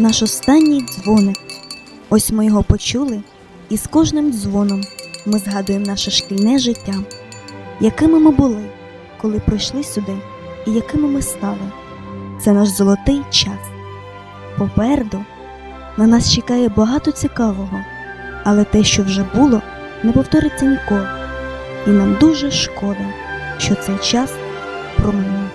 наш останній дзвоник. Ось ми його почули, і з кожним дзвоном ми згадуємо наше шкільне життя, якими ми були, коли прийшли сюди, і якими ми стали. Це наш золотий час. Попереду на нас чекає багато цікавого, але те, що вже було, не повториться ніколи. І нам дуже шкода, що цей час проминув.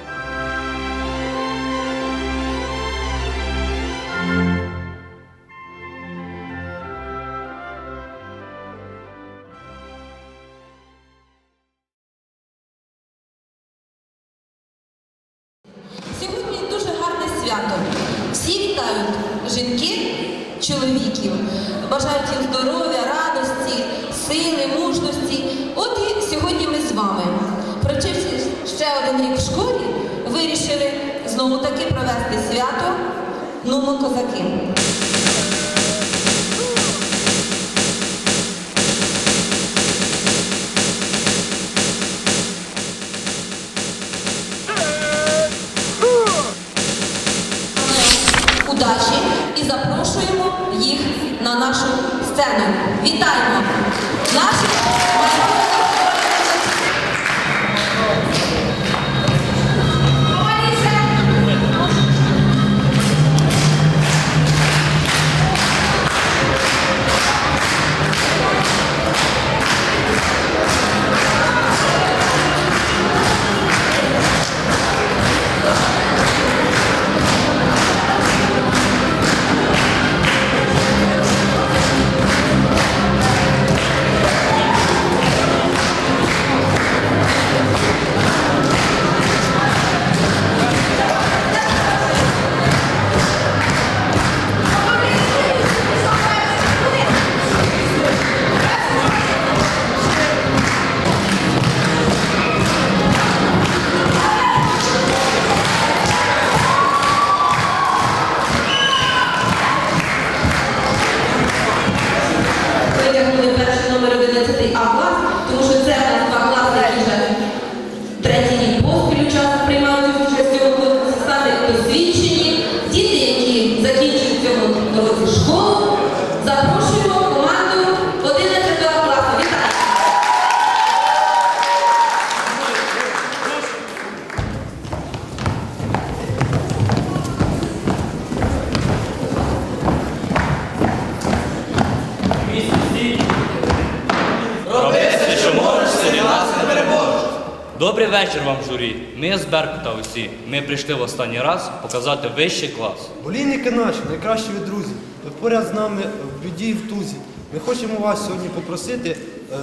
Добрий вечір вам, журі. Ми з Беркута усі. Ми прийшли в останній раз показати вищий клас. Болійники наші, найкращі ви друзі, ви поряд з нами в біді і в тузі. Ми хочемо вас сьогодні попросити е,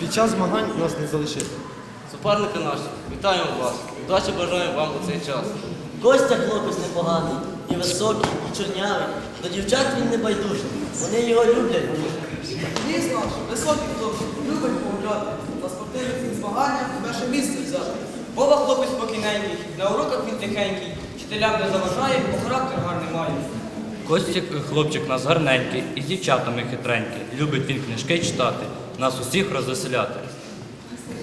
під час змагань нас не залишити. Суперники наші, вітаємо вас. Удачі бажаємо вам у цей час. Костя хлопець непоганий, і високий, і чорнявий. До дівчат він не байдужий. Вони його люблять. Ліс наш, високий хлопчик, любить погуляти. На спортивних змаганнях перше місце взяти. Вова хлопець спокійненький, на уроках він тихенький, вчителям не заважає, бо характер гарний має. Костік хлопчик нас гарненький і з дівчатами хитренький. Любить він книжки читати, нас усіх розвеселяти.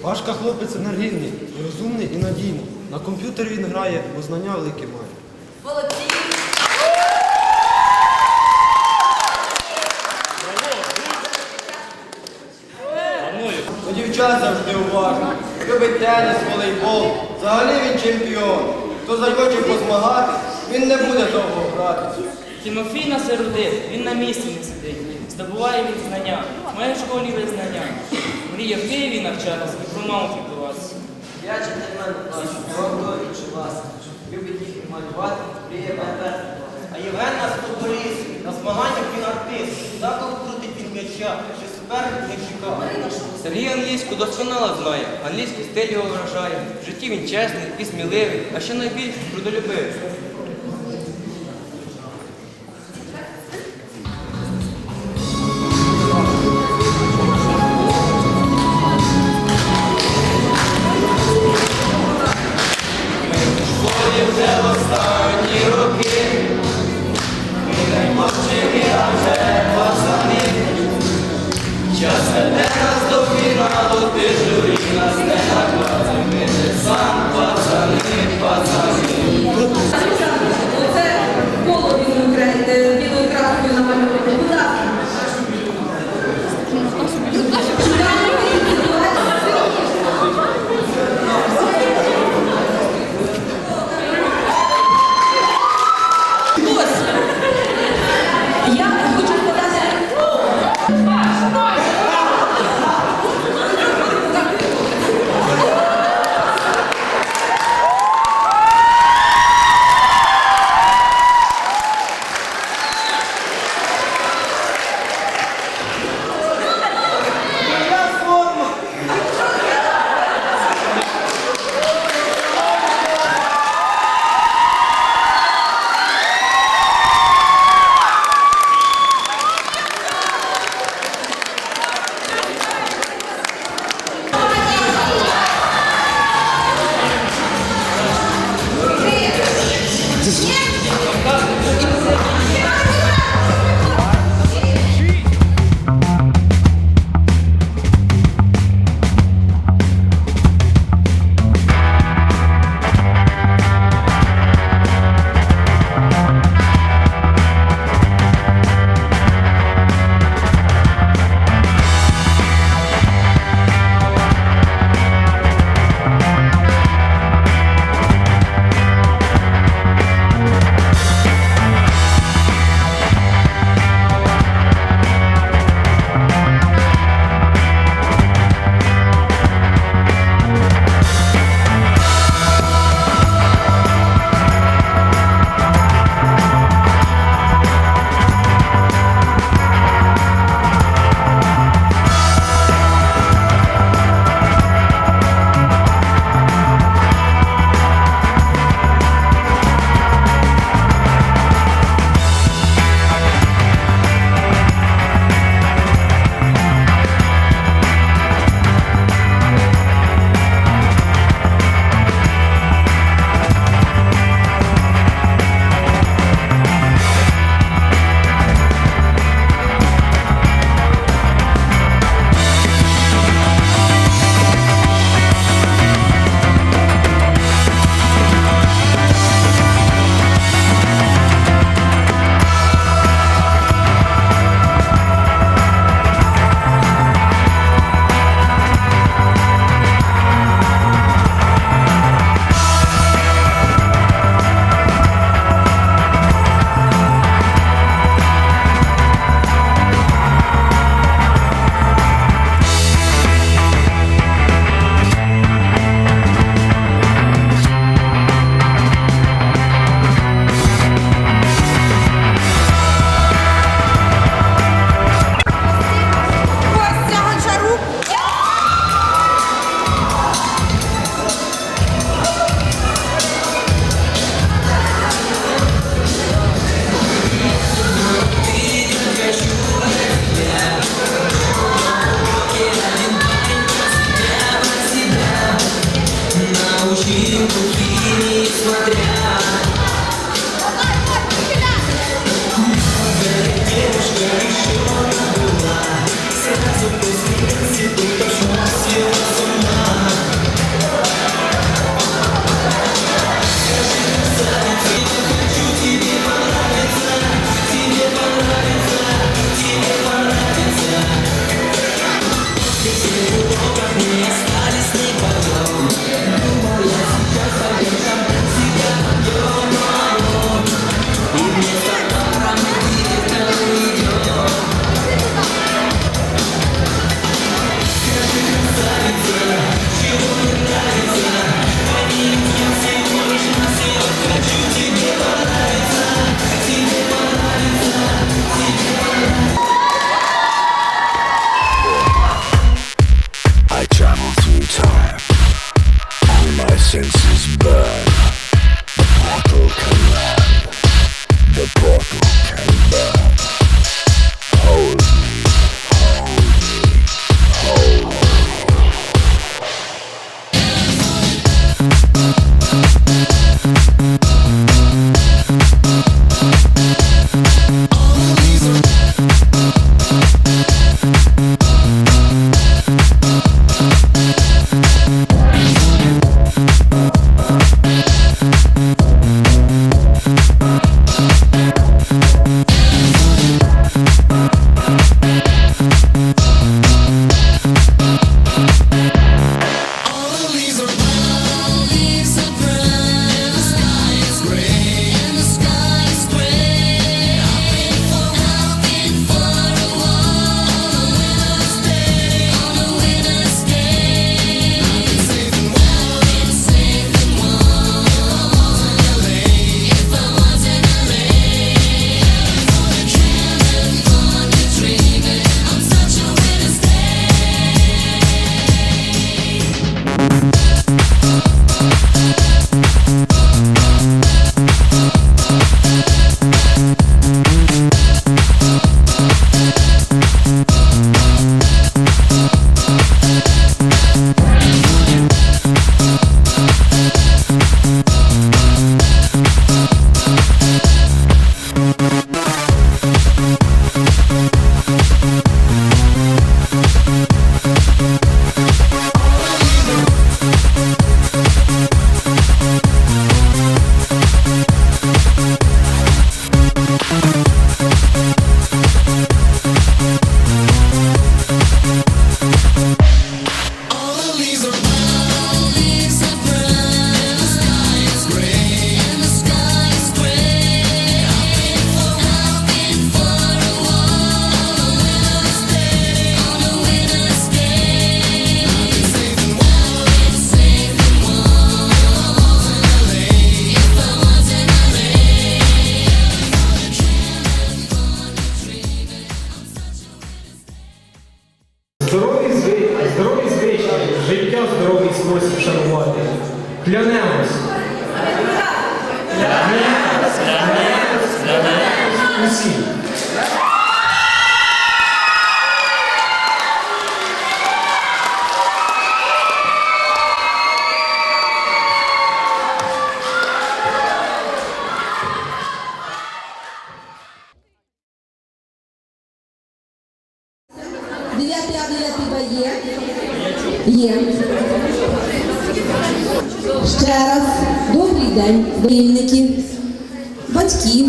Пашка хлопець енергійний, розумний і надійний. На комп'ютері він грає, бо знання великі має. До завжди уважно. Любить теніс, волейбол. Взагалі він чемпіон. Хто захоче позмагати, він не буде довго грати. Тимофій нас родив, він на місці не сидить, здобуває він знання, в школі визнання. Мріє в Києві навчатися і про маму піклуватися. Я джентльмен плачу, гордо і вас. Любить їх малювати, мріє перед. А Євген нас футболіст, на змаганнях він артист. Заков крутить він м'яча, що не чекав. Сергій англійську досконало знає, англійський стиль його вражає. В житті він чесний і сміливий, а ще найбільш трудолюбивий. Senses burn. Здорові звичаї, здорові життя здоровий спосіб шанувати. Клянемось. Клянемось. Клянемось. Клянемось. Усі. Ще добрий день, вільників, батьків,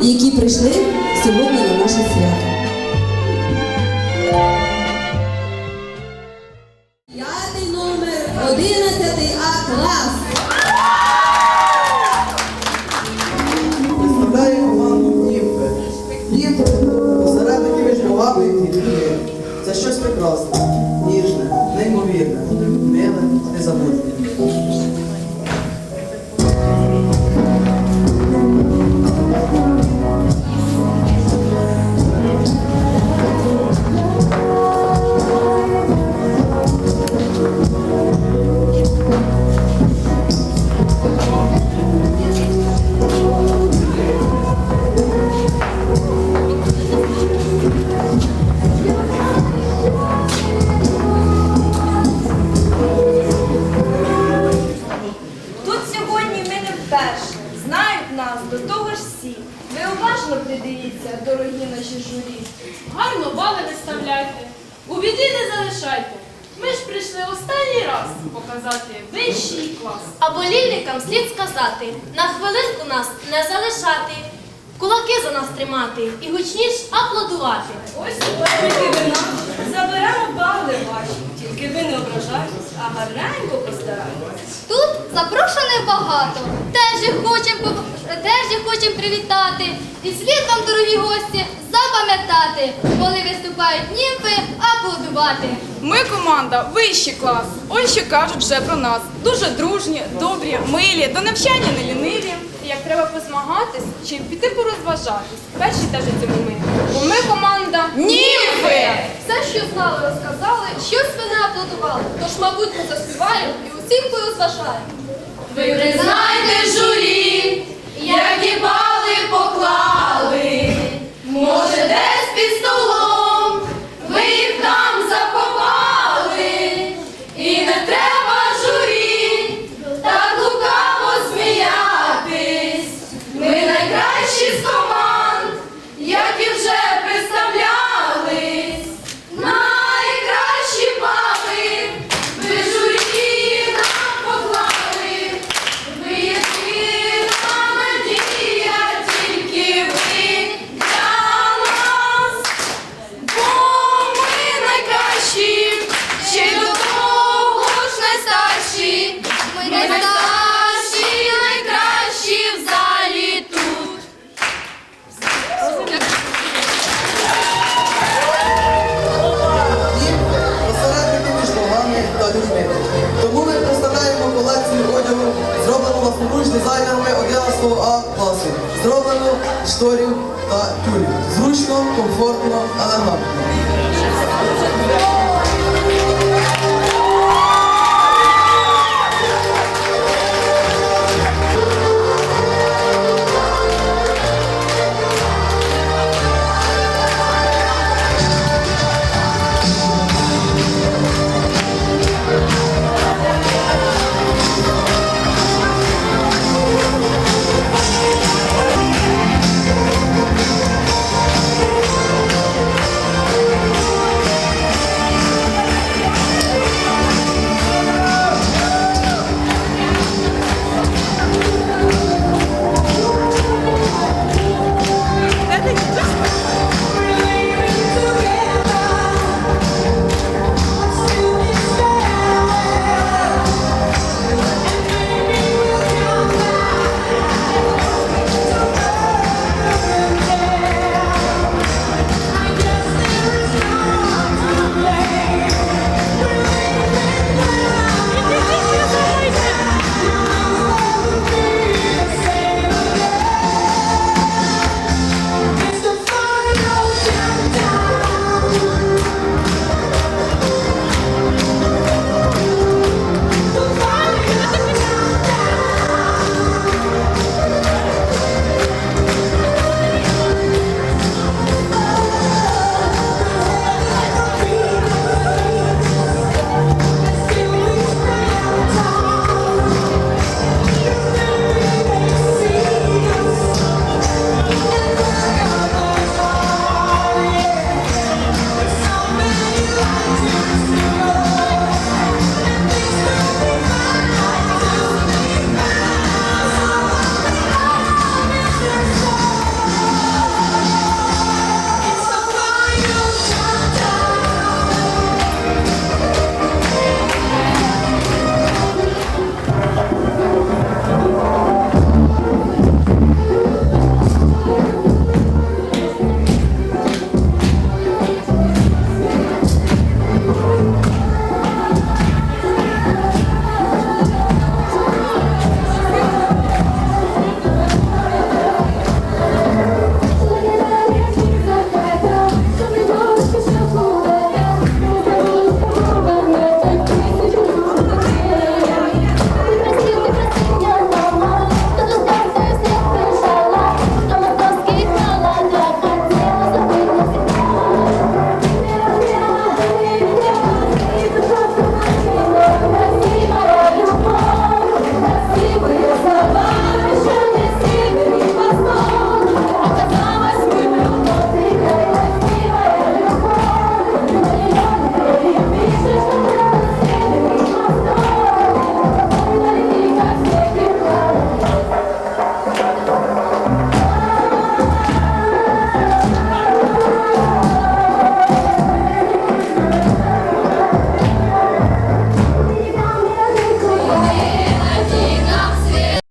які прийшли сьогодні на наше свято. Останній раз показати вищий клас. Або лільникам слід сказати, на хвилинку нас не залишати, кулаки за нас тримати і гучніш аплодувати. Ось тільки вина. Заберемо бали ваші. Тільки ви не ображайтесь, а гарненько постарайтесь. Тут запрошених багато, теж їх хочемо пов- теж їх хочемо привітати. І слід вам, дорогі гості, запам'ятати, коли виступають німфи, аплодувати. Ми команда вищий клас. Ось що кажуть вже про нас. Дуже дружні, добрі, милі, до навчання не ліниві. Як треба позмагатись чи піти порозважатись. Перші теж у цьому ми. Бо ми команда Німфи! Все, що знали, розказали, щось ви не аплодували. Тож, мабуть, ми заспіваємо і усіх порозважаємо. Ви признайте журі, які бали поклали. Може, десь богами. Тому ми представляємо колекцію одягу, зроблену власноруч дизайнерами 11 А класу. Зроблено шторів та тюрів. Зручно, комфортно, елегантно.